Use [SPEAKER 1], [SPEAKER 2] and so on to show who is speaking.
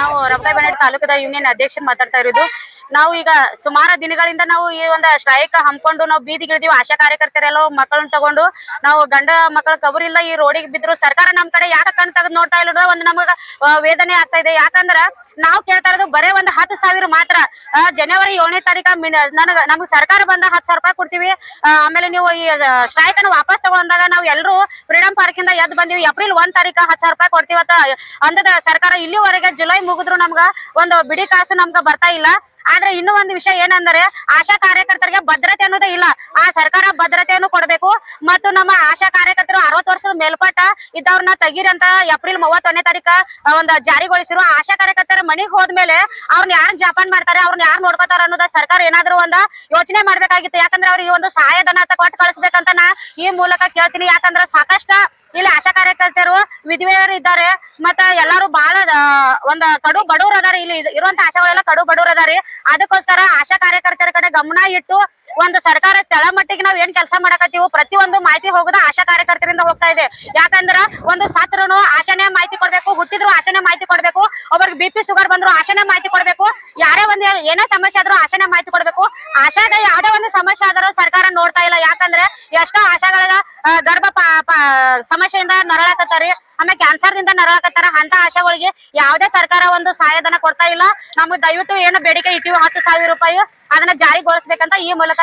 [SPEAKER 1] ನಾವು ರಮಕಾಯಿ ತಾಲೂಕದ ಯೂನಿಯನ್ ಅಧ್ಯಕ್ಷರು ಮಾತಾಡ್ತಾ ಇರೋದು. ನಾವು ಈಗ ಸುಮಾರು ದಿನಗಳಿಂದ ನಾವು ಈ ಒಂದು ಸ್ಟ್ರೈಕ್ ಹಮ್ಮಿಕೊಂಡು ನಾವು ಬೀದಿಗಿಳಿದೀವಿ ಆಶಾ ಕಾರ್ಯಕರ್ತರೆಲ್ಲ ಮಕ್ಕಳನ್ನ ತಗೊಂಡು ನಾವು ಗಂಡ ಮಕ್ಕಳ ಕಬರಿಲ್ಲ ಈ ರೋಡಿಗೆ ಬಿದ್ರು. ಸರ್ಕಾರ ನಮ್ ಕಡೆ ಯಾಕೆ ಕಣ್ ತೆಗೆದು ನೋಡ್ತಾ ಇಲ್ಲ ಒಂದು ನಮಗ ವೇದನೆ ಆಗ್ತಾ ಇದೆ. ಯಾಕಂದ್ರ ನಾವು ಕೇಳ್ತಾ ಇರೋದು ಬರೇ ಒಂದು ಹತ್ತು ಸಾವಿರ ಮಾತ್ರ. ಜನವರಿ ಏಳನೇ ತಾರೀಕ ನನಗ, ನಮಗ್ ಸರ್ಕಾರ ಬಂದ ಹತ್ತು ಸಾವಿರ ರೂಪಾಯಿ ಕೊಡ್ತೀವಿ. ಆಮೇಲೆ ನೀವು ಈ ಸ್ಟ್ರೈಕ್ ಅನ್ನು ವಾಪಸ್ ತಗೊಂಡಾಗ ನಾವು ಎಲ್ಲರೂ ಫ್ರೀಡಂ ಪಾರ್ಕ್ ಇಂದ ಎದ್ದು ಬಂದಿವಿ. ಏಪ್ರಿಲ್ ಒಂದ್ ತಾರೀಕ ಹತ್ತು ಸಾವಿರ ರೂಪಾಯಿ ಕೊಡ್ತೀವಿ ಅಂತ ಅಂದದ ಸರ್ಕಾರ ಇಲ್ಲಿವರೆಗೆ ಜುಲೈ ಮುಗಿದ್ರು ನಮ್ಗ ಒಂದು ಬಿಡಿ ಕಾಸು ನಮ್ಗ ಬರ್ತಾ ಇಲ್ಲ. ಆದ್ರೆ ಇನ್ನೂ ಒಂದು ವಿಷಯ ಏನಂದ್ರೆ ಆಶಾ ಕಾರ್ಯಕರ್ತರಿಗೆ ಭದ್ರತೆ ಅನ್ನೋದೇ ಇಲ್ಲ. ಆ ಸರ್ಕಾರ ಭದ್ರತೆಯನ್ನು ಕೊಡಬೇಕು ಮತ್ತು ನಮ್ಮ ಆಶಾ ಕಾರ್ಯಕರ್ತರು ಅರವತ್ತು ವರ್ಷದ ಮೇಲ್ಪಟ್ಟ ಇದ್ದವ್ರನ್ನ ತೆಗೀರಿ ಅಂತ ಏಪ್ರಿಲ್ ಮೂವತ್ತೊಂದನೇ ತಾರೀಕ ಒಂದು ಜಾರಿಗೊಳಿಸಿರುವ ಆಶಾ ಕಾರ್ಯಕರ್ತರ ಮನೆಗೆ ಹೋದ್ಮೇಲೆ ಅವ್ರನ್ನ ಯಾರು ಜಪಾನ್ ಮಾಡ್ತಾರೆ ಅವ್ರನ್ನ ಯಾರು ನೋಡ್ಕೋತಾರ ಅನ್ನೋದ ಸರ್ಕಾರ ಏನಾದ್ರು ಒಂದು ಯೋಚನೆ ಮಾಡ್ಬೇಕಾಗಿತ್ತು. ಯಾಕಂದ್ರೆ ಅವ್ರಿಗೆ ಒಂದು ಸಹಾಯಧನ ಅಂತ ಕೊಟ್ಟು ಕಳಿಸ್ಬೇಕಂತ ನಾ ಈ ಮೂಲಕ ಕೇಳ್ತೀನಿ. ಯಾಕಂದ್ರೆ ಸಾಕಷ್ಟು ಇಲ್ಲಿ ಆಶಾ ಕಾರ್ಯಕರ್ತರು, ವಿಧವೆಯರು ಇದ್ದಾರೆ. ಮತ್ತ ಎಲ್ಲಾರು ಬಹಳ ಒಂದು ಕಡು ಬಡವರು ಅದಾರಿ. ಇಲ್ಲಿ ಇರುವಂತ ಆಶಾಗಳೆಲ್ಲ ಕಡು ಬಡವ್ರು ಅದಾರಿ. ಅದಕ್ಕೋಸ್ಕರ ಆಶಾ ಕಾರ್ಯಕರ್ತರ ಕಡೆ ಗಮನ ಇಟ್ಟು ಒಂದು ಸರ್ಕಾರ ತಳಮಟ್ಟಿಗೆ ನಾವ್ ಏನ್ ಕೆಲಸ ಮಾಡಕತ್ತೀವಿ ಪ್ರತಿಯೊಂದು ಮಾಹಿತಿ ಹೋಗುದ ಆಶಾ ಕಾರ್ಯಕರ್ತರಿಂದ ಹೋಗ್ತಾ ಇದೆ. ಯಾಕಂದ್ರ ಒಂದು ಸಾತ್ರನು ಆಶಾನೇ ಮಾಹಿತಿ ಕೊಡ್ಬೇಕು, ಹುಟ್ಟಿದ್ರು ಆಶಾನೇ ಮಾಹಿತಿ ಕೊಡ್ಬೇಕು, ಒಬ್ಬರಿಗೆ ಬಿ ಪಿ ಶುಗರ್ ಬಂದ್ರು ಆಶಾನೇ ಮಾಹಿತಿ ಕೊಡ್ಬೇಕು, ಯಾರೇ ಒಂದ್ ಏನೇ ಸಮಸ್ಯೆ ಆದ್ರೂ ಆಶಾನೇ ಮಾಹಿತಿ ಕೊಡ್ಬೇಕು. ಆಶಾದ ಯಾವ್ದೇ ಒಂದು ಸಮಸ್ಯೆ ಆದ್ರೂ ಸರ್ಕಾರ ನೋಡ್ತಾ ಇಲ್ಲ. ಯಾಕಂದ್ರೆ ಎಷ್ಟೋ ಆಶಾಗಳ ಗರ್ಭ ಸಮಸ್ಯೆಯಿಂದ ನರಳಾಕತ್ತಾರಿ. ಆಮೇಲೆ ಕ್ಯಾನ್ಸರ್ ದಿಂದ ನರಳಾಕತ್ತಾರ. ಅಂತ ಆಶಾಗಳಿಗೆ ಯಾವ್ದೇ ಸರ್ಕಾರ ಒಂದು ಸಹಾಯಧನ ಕೊಡ್ತಾ ಇಲ್ಲ. ನಮ್ಗೆ ದಯವಿಟ್ಟು ಏನು ಬೇಡಿಕೆ ಇಟ್ಟಿವಿ ಹತ್ತು ಸಾವಿರ ರೂಪಾಯಿ. ಅದನ್ನ ಜಾರಿಗೊಳಿಸಬೇಕಂತ ಈ ಮೂಲಕ